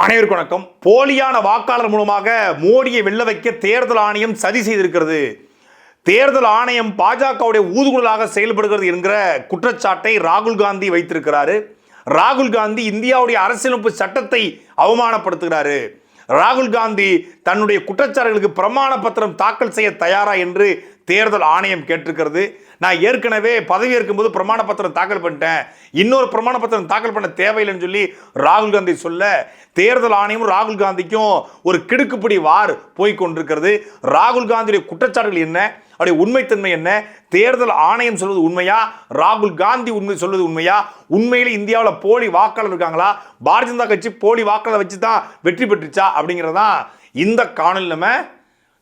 அனைவருக்கும் வணக்கம். போலியான வாக்காளர் மூலமாக மோடியை வெல்ல வைக்க தேர்தல் ஆணையம் சதி செய்திருக்கிறது. தேர்தல் ஆணையம் பாஜகவுடைய ஊதுகுழலாக செயல்படுகிறது என்கிற குற்றச்சாட்டை ராகுல் காந்தி வைத்திருக்கிறாரு. ராகுல் காந்தி இந்தியாவுடைய அரசியலமைப்பு சட்டத்தை அவமானப்படுத்துகிறாரு. ராகுல் காந்தி தன்னுடைய குற்றச்சாட்டுகளுக்கு பிரமாண பத்திரம் தாக்கல் செய்ய தயாரா என்று தேர்தல் ஆணையம் கேட்டிருக்கிறது. நான் ஏற்கனவே பதவி ஏற்கும்போது பிரமாண பத்திரம் தாக்கல் பண்ணிட்டேன். இன்னொரு பிரமாண பத்திரம் தாக்கல் பண்ண தேவையில்லைன்னு சொல்லி ராகுல் காந்தி சொல்ல தேர்தல் ஆணையம் ராகுல் காந்திக்கும் ஒரு கிடுக்குப்பிடி வார் போய் கொண்டிருக்கிறது. ராகுல் காந்தியுடைய குற்றச்சாட்டுகள் என்ன? அவருடைய உண்மைத்தன்மை என்ன? தேர்தல் ஆணையம் சொல்வது உண்மையா? ராகுல் காந்தி உண்மை சொல்வது உண்மையா? உண்மையில் இந்தியாவில் போலி வாக்காளர் இருக்காங்களா? பாரதிய ஜனதா கட்சி போலி வாக்காளர் வச்சு தான் வெற்றி பெற்றுச்சா? அப்படிங்கிறதான் இந்த காணொலி நம்ம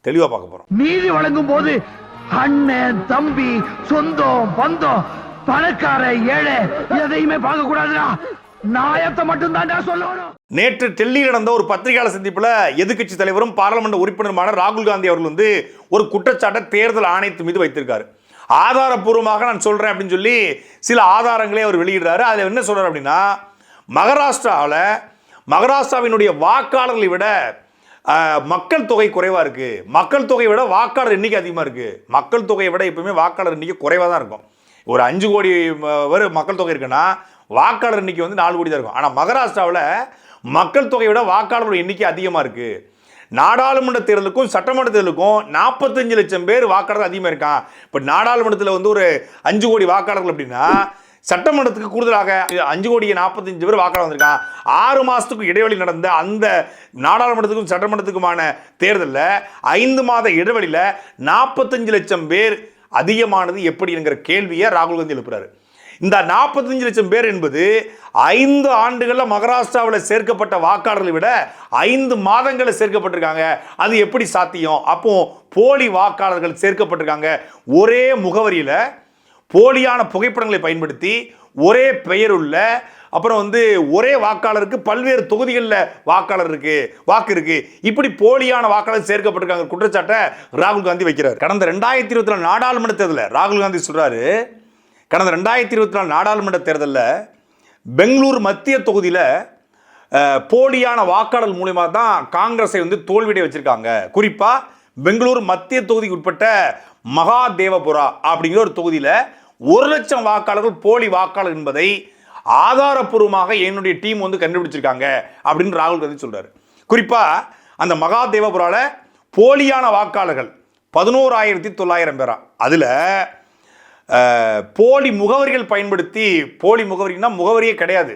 தெளிவாக பார்க்க போகிறோம் நீதி வழங்கும் போது அண்ணன் தம்பி சொந்தம் பந்தம் பணக்கார ஏழை எதையுமே பார்க்க கூடாதுடா நாயத்தை மட்டும் தான் சொல்லணும். நேற்று டெல்லியில் நடந்த ஒரு பத்திரிகையாளர் சந்திப்பில் எதிர்க்கட்சி தலைவரும் பாராளுமன்ற உறுப்பினருமான ராகுல் காந்தி அவர்கள் வந்து ஒரு குற்றச்சாட்டை தேர்தல் ஆணையத்து மீது வைத்திருக்காரு. ஆதாரப்பூர்வமாக நான் சொல்றேன் அப்படின்னு சொல்லி சில ஆதாரங்களே அவர் வெளியிடுறாரு. அதில் என்ன சொல்கிறார் அப்படின்னா மகாராஷ்டிராவில் மகாராஷ்டிராவினுடைய வாக்காளர்களை விட மக்கள் தொகை குறைவாக இருக்குது மக்கள் தொகையை விட வாக்காளர் எண்ணிக்கை அதிகமாக இருக்குது மக்கள் தொகையை விட எப்பவுமே வாக்காளர் எண்ணிக்கை குறைவாக தான் இருக்கும். ஒரு அஞ்சு கோடி வரும் மக்கள் தொகை இருக்குன்னா வாக்காளர் எண்ணிக்கை வந்து நாலு கோடி தான் இருக்கும். ஆனால் மகாராஷ்டிராவில் மக்கள் தொகையை விட வாக்காளர் எண்ணிக்கை அதிகமாக இருக்குது நாடாளுமன்ற தேர்தலுக்கும் சட்டமன்ற தேர்தலுக்கும் நாற்பத்தஞ்சு லட்சம் பேர் வாக்காளர் அதிகமாக இருக்கான். இப்போ நாடாளுமன்றத்தில் வந்து ஒரு அஞ்சு கோடி வாக்காளர்கள் அப்படின்னா சட்டமன்றத்துக்கு கூடுதலாக அஞ்சு கோடி நாற்பத்தஞ்சு பேர் வாக்காளர் வந்திருக்கான் ஆறு மாதத்துக்கு இடைவெளி நடந்த அந்த நாடாளுமன்றத்துக்கும் சட்டமன்றத்துக்குமான தேர்தலில் ஐந்து மாத இடைவெளியில் நாற்பத்தஞ்சு லட்சம் பேர் அதிகமானது எப்படி என்கிற கேள்வியை ராகுல் காந்தி எழுப்புறாரு. இந்த நாற்பத்தஞ்சு லட்சம் பேர் என்பது ஐந்து ஆண்டுகளில் மகாராஷ்டிராவில் சேர்க்கப்பட்ட வாக்காளர்களை விட ஐந்து மாதங்களில் சேர்க்கப்பட்டிருக்காங்க. அது எப்படி சாத்தியம்? அப்போ போலி வாக்காளர்கள் சேர்க்கப்பட்டிருக்காங்க. ஒரே முகவரியில் போலியான புகைப்படங்களை பயன்படுத்தி ஒரே பெயருள்ள அப்புறம் வந்து ஒரே வாக்காளருக்கு பல்வேறு தொகுதிகளில் வாக்காளர் இருக்கு வாக்கு இருக்கு. இப்படி போலியான வாக்காளர் சேர்க்கப்பட்டிருக்காங்க. குற்றச்சாட்டை ராகுல் காந்தி வைக்கிறார். கடந்த ரெண்டாயிரத்தி இருபத்தி நாலு நாடாளுமன்ற தேர்தலில் ராகுல் காந்தி சொல்றாரு கடந்த ரெண்டாயிரத்தி இருபத்தி நாலு நாடாளுமன்ற தேர்தலில் பெங்களூர் மத்திய தொகுதியில் போலியான வாக்காளர் மூலியமா தான் காங்கிரஸை வந்து தோல்வியடைய வச்சிருக்காங்க. குறிப்பாக பெங்களூர் மத்திய தொகுதிக்கு உட்பட்ட மகாதேவபுரா அப்படிங்கிற ஒரு தொகுதியில் ஒரு லட்சம் வாக்காளர்கள் போலி வாக்காளர் என்பதை ஆதாரப்பூர்வமாக என்னுடைய டீம் வந்து கண்டுபிடிச்சிருக்காங்க அப்படின்னு ராகுல் காந்தி சொல்கிறார் குறிப்பாக அந்த மகாதேவபுராவில் போலியான வாக்காளர்கள் பதினோராயிரத்தி தொள்ளாயிரம் பேரா. அதில் போலி முகவரிகள் பயன்படுத்தி போலி முகவரின்னா முகவரியே கிடையாது.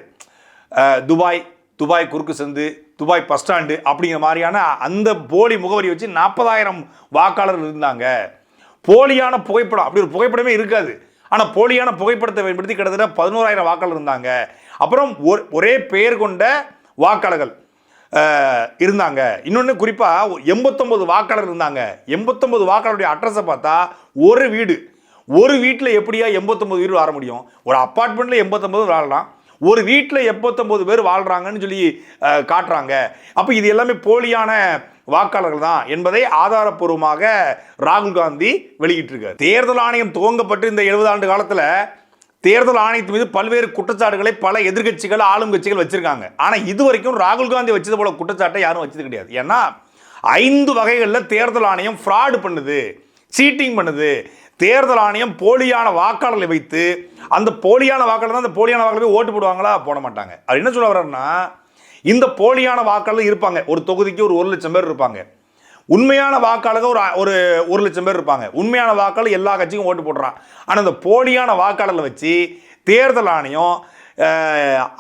துபாய் துபாய் குறுக்கு சந்து துபாய் பஸ் ஸ்டாண்டு அப்படிங்கிற மாதிரியான அந்த போலி முகவரி வச்சு நாற்பதாயிரம் வாக்காளர்கள் இருந்தாங்க. போலியான புகைப்படம் அப்படி ஒரு புகைப்படமே இருக்காது. ஆனால் போலியான புகைப்படத்தை பயன்படுத்தி கிட்டத்தட்ட பதினோராயிரம் வாக்காளர் இருந்தாங்க. அப்புறம் ஒரே பெயர் கொண்ட வாக்காளர்கள் இருந்தாங்க. இன்னொன்று குறிப்பாக எண்பத்தொம்பது வாக்காளர் இருந்தாங்க. எண்பத்தொம்பது வாக்காளருடைய அட்ரஸை பார்த்தா ஒரு வீடு. ஒரு வீட்டில் எப்படியா எண்பத்தொம்பது வீடு வாழ முடியும்? ஒரு அப்பார்ட்மெண்ட்டில் எண்பத்தொம்பது வாழலாம். ஒரு வீட்டில் எப்பத்தொம்போது பேர் வாழ்கிறாங்கன்னு சொல்லி காட்டுறாங்க. அப்போ இது எல்லாமே போலியான வாக்காளர்கள் தான் என்பதை ஆதாரப்பூர்வமாக ராகுல் காந்தி வெளியிட்டிருக்கார். தேர்தல் ஆணையம் துவங்கப்பட்டு இந்த எழுபது ஆண்டு காலத்தில் தேர்தல் ஆணையத்தின் மீது பல்வேறு குற்றச்சாட்டுகளை பல எதிர்கட்சிகள் ஆளும் கட்சிகள் வச்சிருக்காங்க. ஆனால் இது வரைக்கும் ராகுல் காந்தி வச்சது போல குற்றச்சாட்டை யாரும் வச்சது கிடையாது. ஏன்னா ஐந்து வகைகளில் தேர்தல் ஆணையம் ஃப்ராடு பண்ணுது சீட்டிங் பண்ணுது. தேர்தல் ஆணையம் போலியான வாக்காளர்களை வைத்து அந்த போலியான வாக்காளர் தான் அந்த போலியான வாக்காளர் போய் ஓட்டு போடுவாங்களா? போட மாட்டாங்க. அது என்ன சொல்ல வர்றாருன்னா இந்த போலியான வாக்காளர் இருப்பாங்க. ஒரு தொகுதிக்கு ஒரு ஒரு லட்சம் பேர் இருப்பாங்க. உண்மையான வாக்காளர்கள் ஒரு ஒரு ஒரு லட்சம் பேர் இருப்பாங்க. உண்மையான வாக்காளர் எல்லா கட்சிக்கும் ஓட்டு போடுறான். ஆனால் அந்த போலியான வாக்காளர்களை வச்சு தேர்தல் ஆணையம்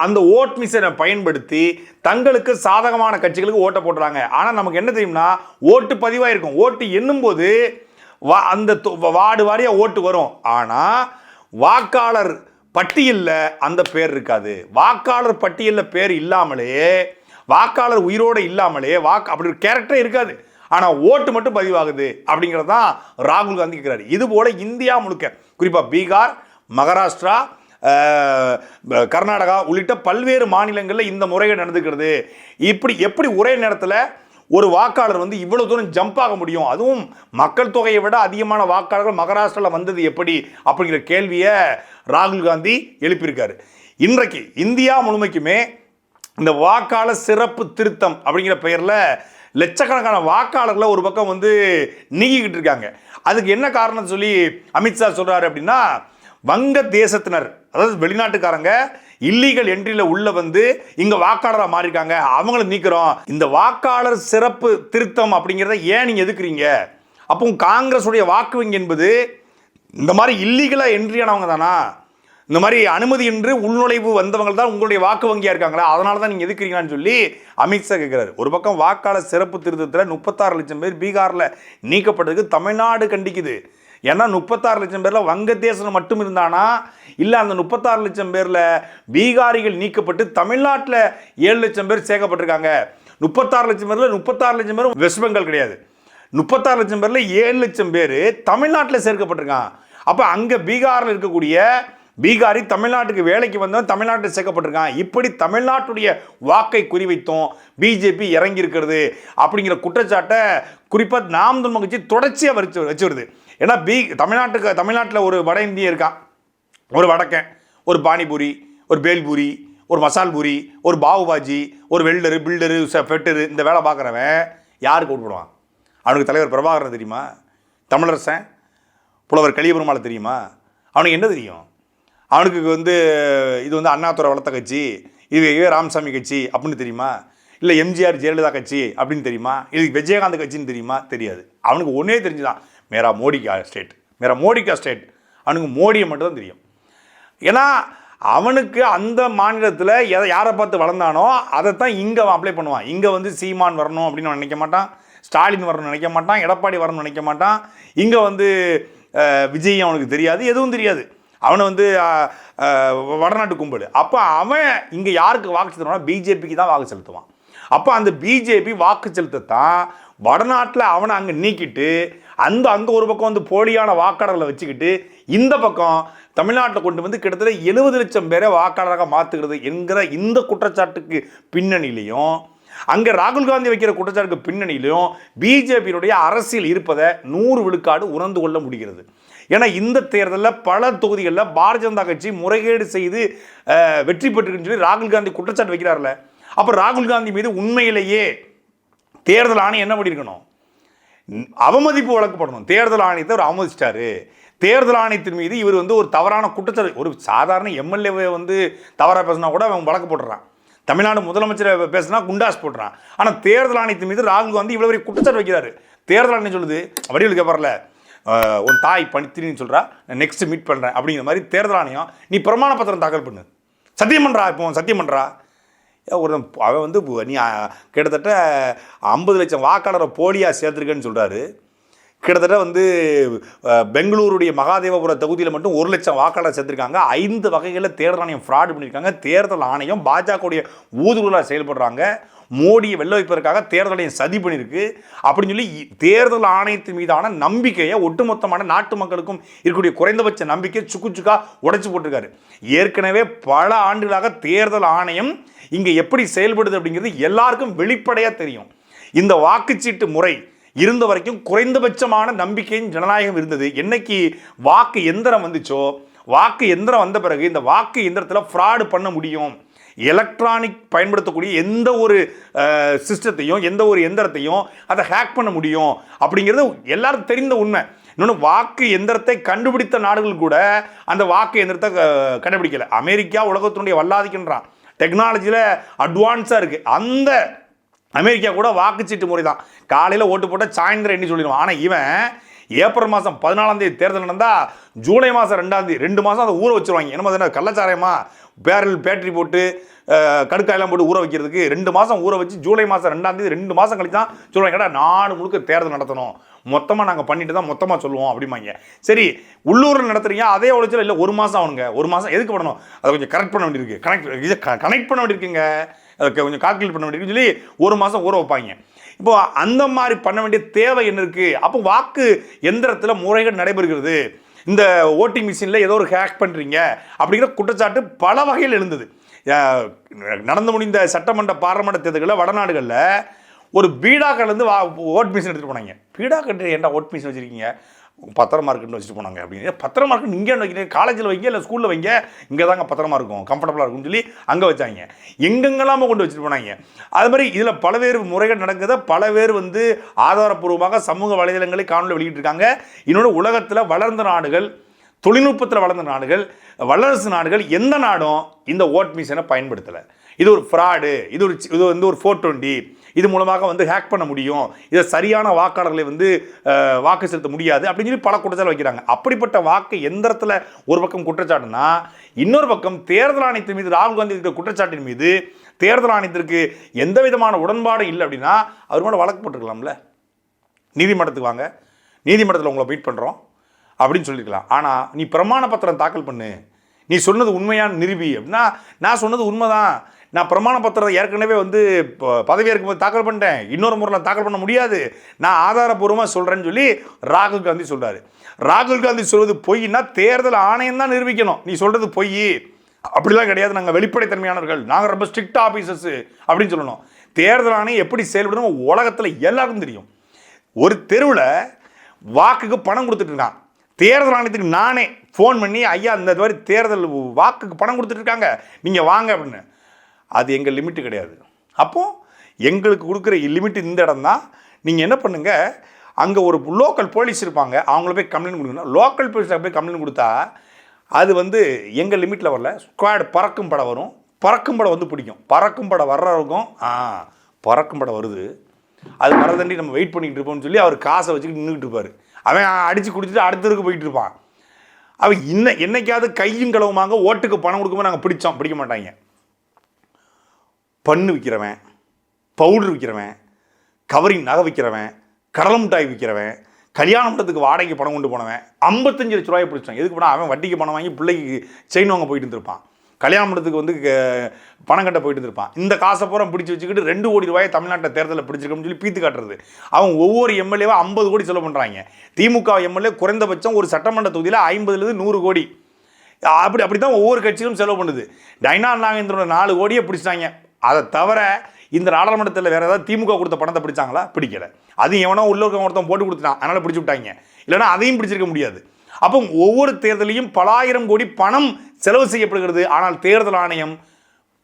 அந்த ஓட் மிஷினை பயன்படுத்தி தங்களுக்கு சாதகமான கட்சிகளுக்கு ஓட்டை போடுறாங்க. ஆனால் நமக்கு என்ன தெரியும்னா ஓட்டு பதிவாயிருக்கும். ஓட்டு எண்ணும்போது வா அந்த தொ- வார்டு வாரியாக ஓட்டு வரும். ஆனால் வாக்காளர் பட்டியலில் அந்த பேர் இருக்காது. வாக்காளர் பட்டியலில் பேர் இல்லாமலே வாக்காளர் உயிரோடு இல்லாமலே வாக்கு அப்படி ஒரு கேரக்டரே இருக்காது. ஆனால் ஓட்டு மட்டும் பதிவாகுது அப்படிங்கிறது தான் ராகுல் காந்தி கேட்குறாரு இது போல் இந்தியா முழுக்க குறிப்பாக பீகார் மகாராஷ்டிரா கர்நாடகா உள்ளிட்ட பல்வேறு மாநிலங்களில் இந்த முறைகள் நடந்துக்கிறது. இப்படி எப்படி ஒரே நேரத்தில் ஒரு வாக்காளர் வந்து இவ்வளோ தூரம் ஜம்ப் ஆக முடியும்? அதுவும் மக்கள் தொகையை விட அதிகமான வாக்காளர்கள் மகாராஷ்டிராவில் வந்தது எப்படி? அப்படிங்கிற கேள்வியை ராகுல் காந்தி எழுப்பியிருக்காரு. இன்றைக்கு இந்தியா முழுமைக்குமே இந்த வாக்காளர் சிறப்பு திருத்தம் அப்படிங்கிற பெயரில் லட்சக்கணக்கான வாக்காளர்களை ஒரு பக்கம் வந்து நீக்கிக்கிட்டு இருக்காங்க. அதுக்கு என்ன காரணம் சொல்லி அமித்ஷா சொல்கிறாரு அப்படின்னா வங்க தேசத்தினர் அதாவது வெளிநாட்டுக்காரங்க இல்லீகல் என்ட்ரியில் உள்ள வந்து இங்க வாக்காளராக மாறிருக்காங்க அவங்கள நீக்கிறோம். இந்த வாக்காளர் சிறப்பு திருத்தம் அப்படிங்கிறத ஏன் நீங்க எதுக்குறீங்க? அப்போ காங்கிரஸுடைய வாக்கு வங்கி என்பது இந்த மாதிரி இல்லீகலாக என்ட்ரியானவங்க தானா? இந்த மாதிரி அனுமதியின்றி உள்நுழைவு வந்தவங்க தான் உங்களுடைய வாக்கு வங்கியாக இருக்காங்களா? அதனால தான் நீங்கள் எதுக்குறீங்களான்னு சொல்லி அமித்ஷா கேட்குறாரு ஒரு பக்கம் வாக்காளர் சிறப்பு திருத்தத்தில் முப்பத்தாறு லட்சம் பேர் பீகாரில் நீக்கப்பட்டதுக்கு தமிழ்நாடு கண்டிக்குது. ஏன்னா முப்பத்தாறு லட்சம் பேரில் வங்கதேசம் மட்டும் இருந்தானா? இல்லை அந்த முப்பத்தாறு லட்சம் பேரில் பீகாரிகள் நீக்கப்பட்டு தமிழ்நாட்டில் ஏழு லட்சம் பேர் சேர்க்கப்பட்டிருக்காங்க. முப்பத்தாறு லட்சம் பேரில் முப்பத்தாறு லட்சம் பேர் வெஸ்ட் பெங்கால் கிடையாது. முப்பத்தாறு லட்சம் பேரில் ஏழு லட்சம் பேர் தமிழ்நாட்டில் சேர்க்கப்பட்டிருக்கான். அப்போ அங்கே பீகாரில் இருக்கக்கூடிய பீகாரி தமிழ்நாட்டுக்கு வேலைக்கு வந்தவன் தமிழ்நாட்டில் சேர்க்கப்பட்டிருக்கான். இப்படி தமிழ்நாட்டுடைய வாக்கை குறிவைத்தோம் பிஜேபி இறங்கி இருக்கிறது அப்படிங்கிற குற்றச்சாட்டை குறிப்பாக நாம் தமிழ் கட்சி தொடர்ச்சியாக வச்சு வச்சு வருது. ஏன்னா பீ தமிழ்நாட்டுக்கு தமிழ்நாட்டில் ஒரு வட இந்திய இருக்கான் ஒரு வடக்கன் ஒரு பானிபூரி ஒரு பேல்பூரி ஒரு மசால் பூரி ஒரு பாவுபாஜி ஒரு வெல்டரு பில்டரு ஃபெட்டரு இந்த வேலை பார்க்குறவன் யாருக்கு விடுவான் போடுவான்? அவனுக்கு தலைவர் பிரபாகரன் தெரியுமா? தமிழரசன் புலவர் கலியபெருமாள் தெரியுமா? அவனுக்கு என்ன தெரியும்? அவனுக்கு வந்து இது வந்து அண்ணாதுரை வளர்த்த கட்சி இது ஏ ராமசாமி கட்சி அப்படின்னு தெரியுமா? இல்லை எம்ஜிஆர் ஜெயலலிதா கட்சி அப்படின்னு தெரியுமா? இது விஜயகாந்த் கட்சின்னு தெரியுமா? தெரியாது. அவனுக்கு ஒன்றே தெரிஞ்சுதான். மேரா மோடிக்கா ஸ்டேட் மேரா மோடிக்கா ஸ்டேட் அவனுக்கு மோடியை மட்டும்தான் தெரியும். ஏன்னா அவனுக்கு அந்த மாநிலத்தில் எதை யாரை பார்த்து வளர்ந்தானோ அதை தான் இங்கே அப்ளை பண்ணுவான். இங்கே வந்து சீமான் வரணும் அப்படின்னு நினைக்க மாட்டான். ஸ்டாலின் வரணும்னு நினைக்க மாட்டான். எடப்பாடி வரணும்னு நினைக்க மாட்டான். இங்கே வந்து விஜய் அவனுக்கு தெரியாது. எதுவும் தெரியாது. அவனை வந்து வடநாட்டு கும்பல். அப்போ அவன் இங்கே யாருக்கு வாக்கு செலுத்துவானா பிஜேபிக்கு தான் வாக்கு செலுத்துவான். அப்போ அந்த பிஜேபி வாக்கு செலுத்தத்தான் வடநாட்டில் அவனை அங்கே நீக்கிட்டு அந்த அங்கே ஒரு பக்கம் வந்து போலியான வாக்காளர்களை வச்சுக்கிட்டு இந்த பக்கம் தமிழ்நாட்டில் கொண்டு வந்து கிட்டத்தட்ட எழுபது லட்சம் பேரை வாக்காளராக மாற்றுகிறது என்கிற இந்த குற்றச்சாட்டுக்கு பின்னணியிலையும் அங்கே ராகுல் காந்தி வைக்கிற குற்றச்சாட்டுக்கு பின்னணியிலையும் பிஜேபியினுடைய அரசியல் இருப்பதை நூறு விழுக்காடு உணர்ந்து கொள்ள முடிகிறது. ஏன்னா இந்த தேர்தலில் பல தொகுதிகளில் பாரதிய ஜனதா கட்சி முறைகேடு செய்து வெற்றி பெற்றுக்குன்னு சொல்லி ராகுல் காந்தி குற்றச்சாட்டு வைக்கிறார்ல. அப்போ ராகுல் காந்தி மீது உண்மையிலேயே தேர்தல் ஆணையம் என்ன பண்ணியிருக்கணும் அவமதிப்பு வழங்கப்படணும். தேர்தல் ஆணையத்தை அவர் அவமதிச்சிட்டாரு. தேர்தல் ஆணையத்தின் மீது இவர் வந்து ஒரு தவறான குற்றச்சாட்டு ஒரு சாதாரண எம்எல்ஏவை வந்து தவறாக பேசினா கூட அவன் வழக்கு போடுறான் தமிழ்நாடு முதலமைச்சரை பேசினா குண்டாஸ் போடுறான் ஆனால் தேர்தல் ஆணையத்தின் மீது ராகுல் காந்தி இவ்வளோ பெரிய குற்றச்சாட்டு வைக்கிறாரு. தேர்தல் ஆணையம் சொல்லுது? வடிவலுக்கு வரல உன் தாய் பணித்திரின்னு சொல்கிறா நான் நெக்ஸ்ட் மீட் பண்ணுறேன் அப்படிங்கிற மாதிரி தேர்தல் ஆணையம் நீ பிரமாண பத்திரம் தாக்கல் பண்ணு. சத்தியம் பண்ணுறா இப்போ சத்தியம் பண்ணுறா ஒரு அவன் வந்து நீ கிட்டத்தட்ட ஐம்பது லட்சம் வாக்காளரை போலியாக சேர்த்துருக்கேன்னு சொல்கிறாரு கிட்டத்தட்ட வந்து பெங்களூருடைய மகாதேவபுர தொகுதியில் மட்டும் ஒரு லட்சம் வாக்காளர் சேர்த்துருக்காங்க. ஐந்து வகைகளில் தேர்தல் ஆணையம் ஃப்ராட் பண்ணியிருக்காங்க. தேர்தல் ஆணையம் பாஜகவுடைய ஊதுகுலாக செயல்படுறாங்க. மோடியை வெள்ள வைப்பதற்காக தேர்தல் ஆணையம் சதி பண்ணியிருக்கு. அப்படின்னு சொல்லி தேர்தல் ஆணையத்தின் மீதான நம்பிக்கையை ஒட்டுமொத்தமான நாட்டு மக்களுக்கும் இருக்கக்கூடிய குறைந்தபட்ச நம்பிக்கை சுக்கு சுக்கா உடைச்சு போட்டிருக்காரு. ஏற்கனவே பல ஆண்டுகளாக தேர்தல் ஆணையம் இங்கே எப்படி செயல்படுது அப்படிங்கிறது எல்லாருக்கும் வெளிப்படையாக தெரியும். இந்த வாக்குச்சீட்டு முறை இருந்த வரைக்கும் குறைந்தபட்சமான நம்பிக்கையும் ஜனநாயகம் இருந்தது. என்னைக்கு வாக்கு எந்திரம் வந்துச்சோ வாக்கு எந்திரம் வந்த பிறகு இந்த வாக்கு எந்திரத்தில் ஃப்ராடு பண்ண முடியும். எலக்ட்ரானிக் பயன்படுத்தக்கூடிய எந்த ஒரு சிஸ்டத்தையும் எந்த ஒரு எந்திரத்தையும் அதை ஹேக் பண்ண முடியும். அப்படிங்கிறது எல்லாருக்கும் தெரிந்த உண்மை. இன்னொன்று வாக்கு எந்திரத்தை கண்டுபிடித்த நாடுகள் கூட அந்த வாக்கு எந்திரத்தை க- கண்டுபிடிக்கல. அமெரிக்கா உலகத்தினுடைய வல்லாதிக்கின்றான். டெக்னாலஜியில் அட்வான்ஸாக இருக்குது அந்த அமெரிக்கா கூட வாக்குச்சீட்டு முறை தான் காலையில் ஓட்டு போட்டால் சாயந்தரம் எண்ணி சொல்லிடுவான். ஆனால் இவன் ஏப்ரல் மாதம் பதினாலாம் தேதி தேர்தல் நடந்தால் ஜூலை மாதம் ரெண்டாம் தேதி ரெண்டு மாதம் அதை ஊற வச்சுருவாங்க. என்ன என்ன கள்ளச்சாராயமா பேரல் பேட்டரி போட்டு கடுக்காயெல்லாம் போட்டு ஊற வைக்கிறதுக்கு ரெண்டு மாதம் ஊற வச்சு ஜூலை மாதம் ரெண்டாம் தேதி ரெண்டு மாதம் கழிச்சு தான் சொல்லுவாங்க. ஏடா நாடு முழுக்க தேர்தல் நடத்தணும். மொத்தமாக நாங்கள் பண்ணிட்டு தான் மொத்தமாக சொல்லுவோம் அப்படிம்பாங்க. சரி உள்ளூரில் நடத்துறீங்க அதே உழைச்சல இல்லை ஒரு மாதம் ஆகணுங்க. ஒரு மாதம் எதுக்கு பண்ணணும்? அதை கொஞ்சம் கரெக்ட் பண்ண வேண்டியிருக்கு. கனெக்ட் இதை கனெக்ட் பண்ண வேண்டியிருக்குங்க. அதை கொஞ்சம் கால்குலேட் பண்ண வேண்டியிருக்குன்னு சொல்லி ஒரு மாதம் ஊற வைப்பாங்க. இப்போ அந்த மாதிரி பண்ண வேண்டிய தேவை என்ன இருக்குது அப்போ வாக்கு எந்திரத்தில் முறைகள் நடைபெறுகிறது. இந்த ஓட்டிங் மிஷினில் ஏதோ ஒரு ஹேக் பண்ணுறீங்க அப்படிங்கிற குற்றச்சாட்டு பல வகையில் எழுந்தது. நடந்து முடிந்த சட்டமன்ற பாராளுமன்ற தேர்தல்களில் வடநாடுகளில் ஒரு பீடா கலந்து வா ஓட் மிஷின் எடுத்துகிட்டு போனாங்க. பீடா கட்டு ஓட் மிஷின் வச்சுருக்கீங்க? பத்திரமா இருக்குன்னு வச்சுட்டு போனாங்க அப்படின்னு. பத்திரமா இருக்குன்னு இங்கே வைக்கிறீங்க காலேஜில் வைங்க இல்லை ஸ்கூலில் வைங்க? இங்கே தாங்க பத்திரமா இருக்கும். கம்ஃபர்டபுளாக இருக்கும்னு சொல்லி அங்கே வச்சாங்க. எங்கெங்கெல்லாமோ கொண்டு வச்சுட்டு போனாங்க. அது மாதிரி இதில் பலவேறு முறைகள் நடக்குது. பல பேர் வந்து ஆதாரப்பூர்வமாக சமூக வலைதளங்களை காணொலி வெளியிட்டிருக்காங்க. இன்னொன்று உலகத்தில் வளர்ந்த நாடுகள் தொழில்நுட்பத்தில் வளர்ந்த நாடுகள் வல்லரசு நாடுகள் எந்த நாடும் இந்த ஓட் மிஷினை பயன்படுத்தலை. இது ஒரு ஃப்ராடு இது ஒரு இது வந்து ஒரு ஃபோர் டுவெண்ட்டி இது மூலமாக வந்து ஹேக் பண்ண முடியும். இதை சரியான வாக்காளர்களை வந்து வாக்கு செலுத்த முடியாது அப்படின்னு சொல்லி பல குற்றச்சாட்டு வைக்கிறாங்க. அப்படிப்பட்ட வாக்கு எந்திரத்தில் ஒரு பக்கம் குற்றச்சாட்டுனா இன்னொரு பக்கம் தேர்தல் ஆணையத்தின் மீது ராகுல் காந்தி இருக்கிற குற்றச்சாட்டின் மீது தேர்தல் ஆணையத்திற்கு எந்த விதமான உடன்பாடும் இல்லை அப்படின்னா அவர் மேலே வழக்கு போட்டுருக்கலாம்ல. நீதிமன்றத்துக்கு வாங்க. நீதிமன்றத்தில் உங்களை மீட் பண்ணுறோம் அப்படின்னு சொல்லியிருக்கலாம் ஆனால் நீ பிரமாண பத்திரம் தாக்கல் பண்ணு. நீ சொன்னது உண்மையான நிரூபி அப்படின்னா நான் சொன்னது உண்மைதான். நான் பிரமாண பத்திரத்தை ஏற்கனவே வந்து பதவி இருக்கும்போது தாக்கல் பண்ணிட்டேன். இன்னொரு முறையில் தாக்கல் பண்ண முடியாது. நான் ஆதாரப்பூர்வமாக சொல்கிறேன்னு சொல்லி ராகுல் காந்தி சொல்கிறாரு ராகுல் காந்தி சொல்வது பொய்னா தேர்தல் ஆணையம் தான் நிரூபிக்கணும். நீ சொல்கிறது பொய். அப்படிலாம் கிடையாது. நாங்கள் வெளிப்படைத்தன்மையானவர்கள். நாங்கள் ரொம்ப ஸ்ட்ரிக்ட் ஆஃபீஸர்ஸு அப்படின்னு சொல்லணும். தேர்தல் ஆணையம் எப்படி செயல்படணும் உலகத்தில் எல்லாருக்கும் தெரியும். ஒரு தெருவில் வாக்குக்கு பணம் கொடுத்துட்டு இருக்கான் தேர்தல் ஆணையத்துக்கு நானே ஃபோன் பண்ணி ஐயா இந்த மாதிரி தேர்தல் வாக்குக்கு பணம் கொடுத்துட்டு இருக்காங்க. நீங்கள் வாங்க அப்படின்னு. அது எங்கள் லிமிட்டு கிடையாது. அப்போது எங்களுக்கு கொடுக்குற லிமிட் இந்த இடம் தான் நீங்கள் என்ன பண்ணுங்க அங்கே ஒரு லோக்கல் போலீஸ் இருப்பாங்க அவங்கள போய் கம்ப்ளைண்ட் கொடுக்கணும் லோக்கல் போலீஸில் போய் கம்ப்ளைண்ட் கொடுத்தா அது வந்து எங்கள் லிமிட்டில் வரல. ஸ்குவாட் பறக்கும் படம் வரும். பறக்கும் படம் வந்து பிடிக்கும். பறக்கும் படம் வர்றவருக்கும் ஆ பறக்கும் படம் வருது. அது வரதண்டி நம்ம வெயிட் பண்ணிக்கிட்டு இருப்போம்னு சொல்லி அவர் காசை வச்சுக்கிட்டு நின்றுட்டு இருப்பார். அவன் அடித்து குடிச்சிட்டு அடுத்ததுக்கு போயிட்டு இருப்பான். அவன் இன்ன என்னைக்காவது கையும் களவுமாங்க ஓட்டுக்கு பணம் கொடுக்கும்போது நாங்கள் பிடிச்சோம். பிடிக்க மாட்டாங்க. பண்ணு விற்கிறவன் பவுடர் விற்கிறவன் கவரிங் நகை விற்கிறவன் கடலை மிட்டாய் விற்கிறவன் கல்யாண மண்டத்துக்கு வாடகைக்கு பணம் கொண்டு போனவன் ஐம்பத்தஞ்சு லட்ச ரூபாய் பிடிச்சான் எதுக்கு போனால் அவன் வட்டிக்கு பணம் வாங்கி பிள்ளைக்கு செயின் வாங்க போயிட்டு இருந்திருப்பான். கல்யாண மண்டத்துக்கு வந்து க- பணம் கட்ட போயிட்டு இருந்திருப்பான். இந்த காசை பூரா பிடிச்சி வச்சுக்கிட்டு ரெண்டு கோடி ரூபாய் தமிழ்நாட்டில் தேர்தலில் பிடிச்சிருக்கோம்னு சொல்லி பீத்து காட்டுறது. அவன் ஒவ்வொரு எம்எல்ஏவா ஐம்பது கோடி செலவு பண்ணுறாங்க திமுக எம்எல்ஏ குறைந்தபட்சம் ஒரு சட்டமன்ற தொகுதியில் ஐம்பதுலேருந்து நூறு கோடி. அப்படி அப்படி தான் ஒவ்வொரு கட்சியிலும் செலவு பண்ணுது. டைனா நாகேந்திரோட நாலு கோடியை பிடிச்சிட்டாங்க. அதை தவிர இந்த நாடாளுமன்றத்தில் வேறு ஏதாவது திமுக கொடுத்த பணத்தை பிடிச்சாங்களா? பிடிக்கல. அது எவனோ உள்ள இருக்க ஒருத்தன் போட்டு கொடுத்துட்டான். அதனால் பிடிச்சி விட்டாங்க. இல்லைனா அதையும் பிடிச்சிருக்க முடியாது. அப்போ ஒவ்வொரு தேர்தலையும் பலாயிரம் கோடி பணம் செலவு செய்யப்படுகிறது. ஆனால் தேர்தல் ஆணையம்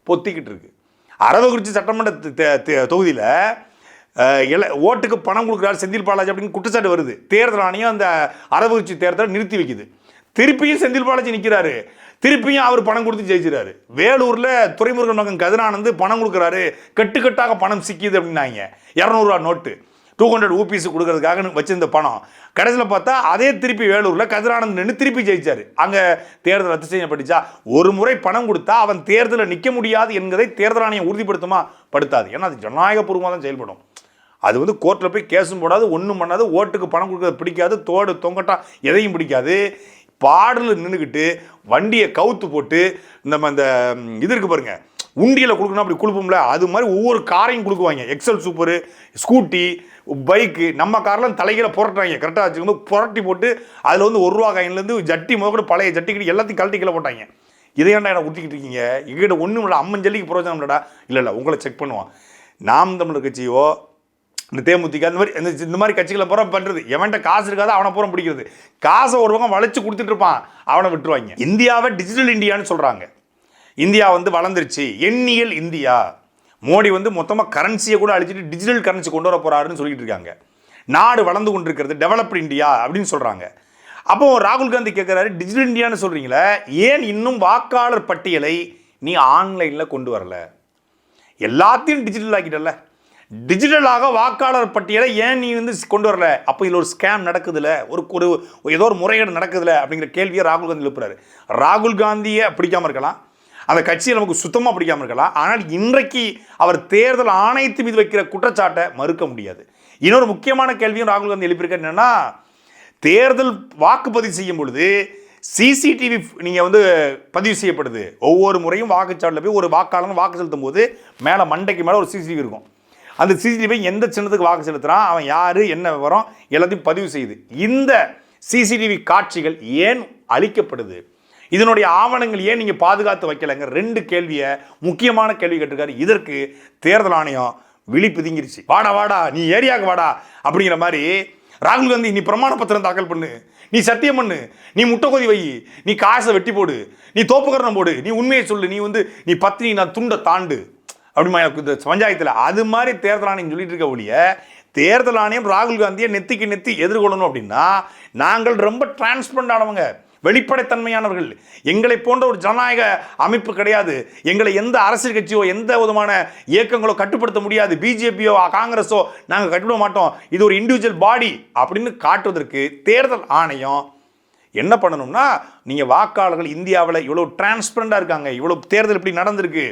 பொத்திக்கிட்டு இருக்கு. அரவக்குறிச்சி சட்டமன்ற தொகுதியில் இல- ஓட்டுக்கு பணம் கொடுக்குறாரு செந்தில் பாலாஜி அப்படின்னு குற்றச்சாட்டு வருது. தேர்தல் ஆணையம் அந்த அரவக்குறிச்சி தேர்தலை நிறுத்தி வைக்குது. திருப்பியும் செந்தில் பாலாஜி நிற்கிறாரு திருப்பியும் அவர் பணம் கொடுத்து ஜெயிச்சிடாரு வேலூரில் துறைமுருகன் மகன் கதிரானந்து பணம் கொடுக்குறாரு. கட்டுக்கட்டாக பணம் சிக்கிது அப்படின்னாங்க. இரநூறுவா நோட்டு. டூ ஹண்ட்ரட் ஊபிஸ் கொடுக்கறதுக்காக வச்சிருந்த பணம். கடைசியில் பார்த்தா அதே திருப்பி வேலூரில் கதிரானந்த் நின்று திருப்பி ஜெயிச்சாரு. அங்கே தேர்தல் ரத்து செய்யப்பட்டுச்சா? ஒரு முறை பணம் கொடுத்தா அவன் தேர்தலில் நிற்க முடியாது என்பதை தேர்தல் ஆணையம் உறுதிப்படுத்துமா? படுத்தாது. ஏன்னா அது ஜனநாயகபூர்வமாக தான் செயல்படும். அது வந்து கோர்ட்டில் போய் கேஸும் போடாது ஒன்றும் பண்ணாது ஓட்டுக்கு பணம் கொடுக்கறது பிடிக்காது தோடு தொங்கட்டா எதையும் பிடிக்காது. பாடலில் நின்றுக்கிட்டு வண்டியை கவுத்து போட்டு நம்ம அந்த இது இருக்கு பாருங்க. உண்டியில் கொடுக்கணும் அப்படி கொடுப்போம்ல அது மாதிரி ஒவ்வொரு காரையும் கொடுக்குவாங்க. எக்ஸல் சூப்பரு ஸ்கூட்டி பைக்கு நம்ம கார்லாம் தலைகளை புரட்டுறாங்க. கரெக்டாக வச்சுக்கும்போது புரட்டி போட்டு அதில் வந்து ஒரு ரூபா காயின்லேருந்து ஜட்டி முதல்ல பழைய ஜட்டி கிட்ட எல்லாத்தையும் கழட்டி கீழே போட்டாங்க. இதையாண்டா என்ன ஊற்றிக்கிட்டு இருக்கீங்க? எங்கிட்ட ஒன்றும் இல்லை அம்மன் ஜல்லிக்கு பிரயோஜனம் இல்லைடா. இல்லை இல்லை உங்களை செக் பண்ணுவோம். நாம் தமிழர் கட்சியோ இந்த தேமுதிக அந்த மாதிரி இந்த இந்த மாதிரி கட்சிகளை பூரா பண்ணுறது எவன்கிட்ட காசு இருக்காது அவனை பூரா பிடிக்கிறது. காசை ஒரு பக்கம் வளைச்சு கொடுத்துட்டு இருப்பான். அவனை விட்டுருவாங்க. இந்தியாவை டிஜிட்டல் இந்தியான்னு சொல்கிறாங்க இந்தியா வந்து வளர்ந்துருச்சு. எண்ணியல் இந்தியா. மோடி வந்து மொத்தமாக கரன்சியை கூட அழிச்சிட்டு டிஜிட்டல் கரன்சி கொண்டு வர போகிறாருன்னு சொல்லிட்டு இருக்காங்க. நாடு வளர்ந்து கொண்டிருக்கிறது டெவலப்டு இந்தியா அப்படின்னு சொல்கிறாங்க அப்போ ராகுல் காந்தி கேட்குறாரு டிஜிட்டல் இந்தியான்னு சொல்கிறீங்களே ஏன் இன்னும் வாக்காளர் பட்டியலை நீ ஆன்லைனில் கொண்டு வரல? எல்லாத்தையும் டிஜிட்டல் ஆக்கிட்டல டிஜிட்டலாக வாக்காளர் பட்டியலை ஏன் நீ வந்து கொண்டு வரல? அப்போ இதில் ஒரு ஸ்கேம் நடக்குதுல. ஒரு ஒரு ஏதோ ஒரு முறைகேடு நடக்குதுல அப்படிங்கிற கேள்வியை ராகுல் காந்தி எழுப்புறாரு. ராகுல் காந்தியை பிடிக்காம இருக்கலாம். அந்த கட்சியை நமக்கு சுத்தமாக பிடிக்காம இருக்கலாம். ஆனால் இன்றைக்கு அவர் தேர்தல் ஆணையத்து மீது வைக்கிற குற்றச்சாட்டை மறுக்க முடியாது. இன்னொரு முக்கியமான கேள்வியும் ராகுல் காந்தி எழுப்பியிருக்காரு. என்னென்னா தேர்தல் வாக்குப்பதிவு செய்யும் பொழுது சிசிடிவி நீங்கள் வந்து பதிவு செய்யப்படுது. ஒவ்வொரு முறையும் வாக்குச்சாட்டில் போய் ஒரு வாக்காளர் வாக்கு செலுத்தும் போது மேலே மண்டைக்கு மேலே ஒரு சிசிடிவி இருக்கும். அந்த சிசிடிவி எந்த சின்னத்துக்கு வாக்கு செலுத்துகிறான் அவன் யார் என்ன விவரம் எல்லாத்தையும் பதிவு செய்யுது இந்த சிசிடிவி காட்சிகள் ஏன் அழிக்கப்படுது இதனுடைய ஆவணங்கள் ஏன் நீங்கள் பாதுகாத்து வைக்கலைங்க? ரெண்டு கேள்வியை முக்கியமான கேள்வி கேட்டிருக்காரு. இதற்கு தேர்தல் ஆணையம் விழி பிதுங்கிருச்சு வாடா வாடா நீ ஏரியாவுக்கு வாடா அப்படிங்கிற மாதிரி ராகுல் காந்தி நீ பிரமாண பத்திரம் தாக்கல் பண்ணு நீ சத்தியம் பண்ணு நீ முட்டைக்கொதி வை நீ காசை வெட்டி போடு நீ தோப்புக்கரணம் போடு நீ உண்மையை சொல்லு நீ வந்து நீ பத்தினி நான் துண்டை தாண்டு. அப்படிமா இந்த பஞ்சாயத்தில் அது மாதிரி தேர்தல் ஆணையம் சொல்லிட்டு இருக்க ஒழிய தேர்தல் ஆணையம் ராகுல் காந்தியை நெத்திக்கு நெத்தி எதிர்கொள்ளணும் அப்படின்னா நாங்கள் ரொம்ப டிரான்ஸ்பரண்ட் ஆனவங்க வெளிப்படைத்தன்மையானவர்கள். எங்களை போன்ற ஒரு ஜனநாயக அமைப்பு கிடையாது. எங்களை எந்த அரசியல் கட்சியோ எந்த விதமான இயக்கங்களோ கட்டுப்படுத்த முடியாது. பிஜேபியோ காங்கிரஸோ நாங்கள் கட்டுப்பட மாட்டோம். இது ஒரு இண்டிவிஜுவல் பாடி அப்படின்னு காட்டுவதற்கு தேர்தல் ஆணையம் என்ன பண்ணணும்னா நீங்கள் வாக்காளர்கள் இந்தியாவில் இவ்வளோ டிரான்ஸ்பரண்டாக இருக்காங்க. இவ்வளோ தேர்தல் இப்படி நடந்திருக்கு.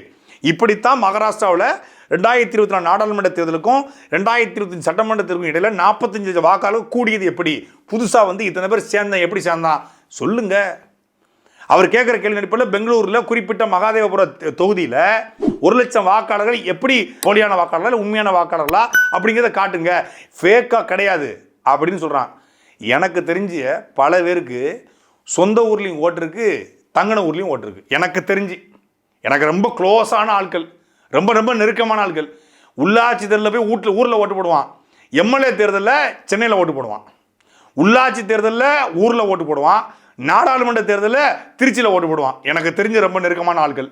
இப்படித்தான் மகாராஷ்டிராவில் ரெண்டாயிரத்தி இருபத்தி நாலு நாடாளுமன்ற தேர்தலுக்கும் ரெண்டாயிரத்தி இருபத்தஞ்சு சட்டமன்ற தேர்தலுக்கும் இடையில நாற்பத்தஞ்சு வாக்காளர் கூடியது எப்படி? புதுசாக வந்து இத்தனை பேர் சேர்ந்தேன் எப்படி சேர்ந்தான்? சொல்லுங்க. அவர் கேட்குற கேள்வி அடிப்படையில் பெங்களூரில் குறிப்பிட்ட மகாதேவபுர தொகுதியில் ஒரு லட்சம் வாக்காளர்கள் எப்படி போலியான வாக்காளர்களா உண்மையான வாக்காளர்களா அப்படிங்கிறத காட்டுங்க. ஃபேக்காக கிடையாது அப்படின்னு சொல்கிறான் எனக்கு தெரிஞ்ச பல பேருக்கு சொந்த ஊர்லேயும் ஓட்டிருக்கு தங்கின ஊர்லேயும் ஓட்டிருக்கு எனக்கு தெரிஞ்சு. எனக்கு ரொம்ப க்ளோஸான ஆட்கள் ரொம்ப ரொம்ப நெருக்கமான ஆட்கள். உள்ளாட்சி தேர்தலில் போய் வீட்டில் ஊரில் ஓட்டு போடுவான். எம்எல்ஏ தேர்தலில் சென்னையில் ஓட்டு போடுவான். உள்ளாட்சி தேர்தலில் ஊரில் ஓட்டு போடுவான். நாடாளுமன்ற தேர்தலில் திருச்சியில் ஓட்டு போடுவான். எனக்கு தெரிஞ்ச ரொம்ப நெருக்கமான ஆட்கள்.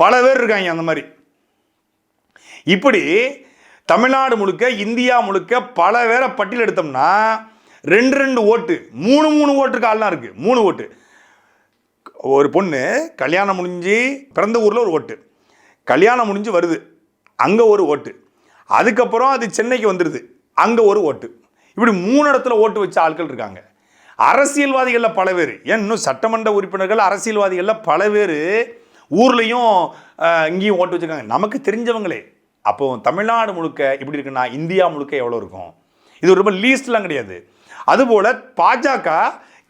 பல பேர் இருக்காங்க அந்த மாதிரி. இப்படி தமிழ்நாடு முழுக்க இந்தியா முழுக்க பல பேரை பட்டியல் எடுத்தோம்னா ரெண்டு ரெண்டு ஓட்டு மூணு மூணு ஓட்டுக்கு ஆள்லாம் இருக்குது மூணு ஓட்டு. ஒரு பொண்ணு கல்யாணம் முடிஞ்சு பிறந்த ஊரில் ஒரு ஓட்டு. கல்யாணம் முடிஞ்சு வருது. அங்கே ஒரு ஓட்டு. அதுக்கப்புறம் அது சென்னைக்கு வந்துடுது அங்கே ஒரு ஓட்டு. இப்படி மூணு இடத்துல ஓட்டு வச்ச ஆட்கள் இருக்காங்க. அரசியல்வாதிகளில் பல பேர். ஏன் இன்னும் சட்டமன்ற உறுப்பினர்கள் அரசியல்வாதிகளில் பல பேர் ஊர்லேயும் இங்கேயும் ஓட்டு வச்சுருக்காங்க. நமக்கு தெரிஞ்சவங்களே. அப்போ தமிழ்நாடு முழுக்க இப்படி இருக்குன்னா இந்தியா முழுக்க எவ்வளோ இருக்கும்? இது ரொம்ப லீஸ்ட்லாம் கிடையாது. அதுபோல் பாஜக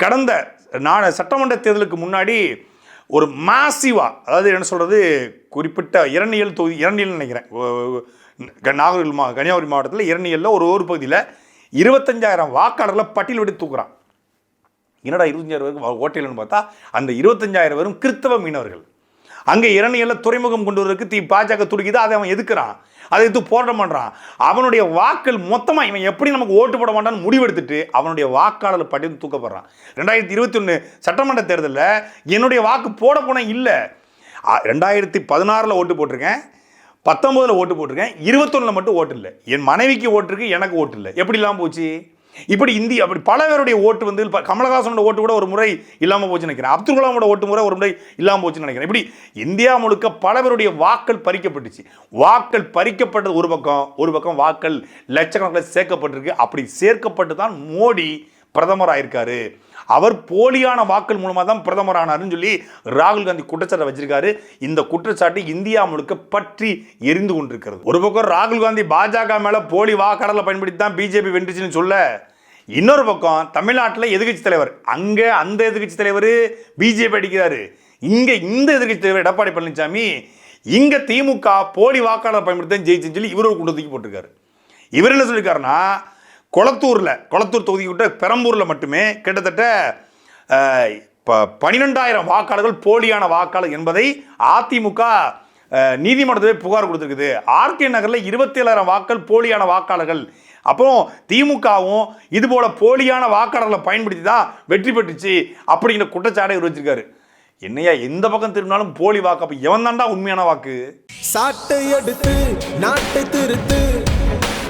கடந்த நான் சட்டமன்ற தேர்தலுக்கு முன்னாடி ஒரு மாசிவா அதாவது என்ன சொல்கிறது குறிப்பிட்ட இரணியல் தொகுதி இரணியல் நினைக்கிறேன். ஓ- நாகர்கோவில் மா கன்னியாகுமரி மாவட்டத்தில் இரணியலில் ஒரு ஒரு பகுதியில் இருபத்தஞ்சாயிரம் வாக்காளர்களை பட்டியல் விட்டு தூக்குறான். என்னடா இருபத்தஞ்சாயிரம் பேருக்கு ஓட்டையில்னு பார்த்தா அந்த இருபத்தஞ்சாயிரம் பேரும் கிறிஸ்தவ மீனவர்கள். அங்கே இரணியில் துறைமுகம் கொண்டு வரதுக்கு தி பாஜக துடிக்குது அதை அவன் எதுக்குறான்? அதை எடுத்து போராட்டம் பண்ணுறான் அவனுடைய வாக்கள் மொத்தமாக இவன் எப்படி நமக்கு ஓட்டு போட மாட்டான்னு முடிவெடுத்துட்டு அவனுடைய வாக்காளர் பட்டியல் தூக்கப்படுறான். ரெண்டாயிரத்தி இருபத்தி ஒன்று சட்டமன்ற தேர்தலில் என்னுடைய வாக்கு போட போன இல்லை. ரெண்டாயிரத்தி பதினாறில் ஓட்டு போட்டிருக்கேன். பத்தொம்போதில் ஓட்டு போட்டிருக்கேன். இருபத்தொன்னில் மட்டும் ஓட்டு இல்லை. என் மனைவிக்கு ஓட்டு இருக்கு எனக்கு ஓட்டு இல்லை. எப்படிலாம் போச்சு? இப்படி இந்தியா அப்படி பல பேருடைய ஓட்டு வந்து கமலஹாசனோட ஓட்டு கூட ஒரு முறை இல்லாமல் போச்சுன்னு நினைக்கிறேன். அப்துல் கலாமோட ஓட்டு முறை ஒரு முறை இல்லாமல் போச்சுன்னு நினைக்கிறேன். இப்படி இந்தியா முழுக்க பல பேருடைய வாக்கள் பறிக்கப்பட்டுச்சு. வாக்கள் பறிக்கப்பட்டது ஒரு பக்கம் ஒரு பக்கம் வாக்கள் லட்சக்கணக்கில் சேர்க்கப்பட்டிருக்கு. அப்படி சேர்க்கப்பட்டு தான் மோடி பிரதமர் ஆயிருக்காரு அவர் போலியான வாக்கள் மூலமாக தான் பிரதமர் ஆனாருன்னு சொல்லி ராகுல் காந்தி குற்றச்சாட்டை வச்சிருக்காரு. இந்த குற்றச்சாட்டு இந்தியா முழுக்க பற்றி எரிந்து கொண்டிருக்கிறது. ஒரு பக்கம் ராகுல் காந்தி பாஜக மேலே போலி வாக்காளர்களை பயன்படுத்தி தான் பிஜேபி வென்றுச்சுன்னு சொல்ல இன்னொரு பக்கம் தமிழ்நாட்டில் எதிர்க்கட்சி தலைவர் அங்கே அந்த எதிர்க்கட்சி தலைவர் பிஜேபி அடிக்கிறாரு. இங்கே இந்த எதிர்க்கட்சி தலைவர் எடப்பாடி பழனிசாமி இங்கே திமுக போலி வாக்காளர் பயன்படுத்தி தான் ஜெயிச்சுன்னு சொல்லி இவர் ஒரு குண்டத்துக்கு போட்டிருக்காரு. இவர் என்ன சொல்லியிருக்காருன்னா கொளத்தூரில் கொளத்தூர் தொகுதி விட்ட பெரம்பூரில் மட்டுமே கிட்டத்தட்ட இப்போ ப- பன்னிரெண்டாயிரம் வாக்காளர்கள் போலியான வாக்காளர் என்பதை அதிமுக நீதிமன்றத்தில் புகார் கொடுத்துருக்குது. ஆர்கே நகரில் இருபத்தேழாயிரம் வாக்கள் போலியான வாக்காளர்கள். அப்புறம் திமுகவும் இது போல போலியான வாக்காளர்களை பயன்படுத்தி தான் வெற்றி பெற்றுச்சு அப்படிங்கிற குற்றச்சாட்டை இவர் வச்சிருக்காரு என்னையா எந்த பக்கம் திரும்பினாலும் போலி வாக்கு அப்போ எவன் தான்டா உண்மையான வாக்கு? சாட்டை எடுத்து நாட்டை திருத்து.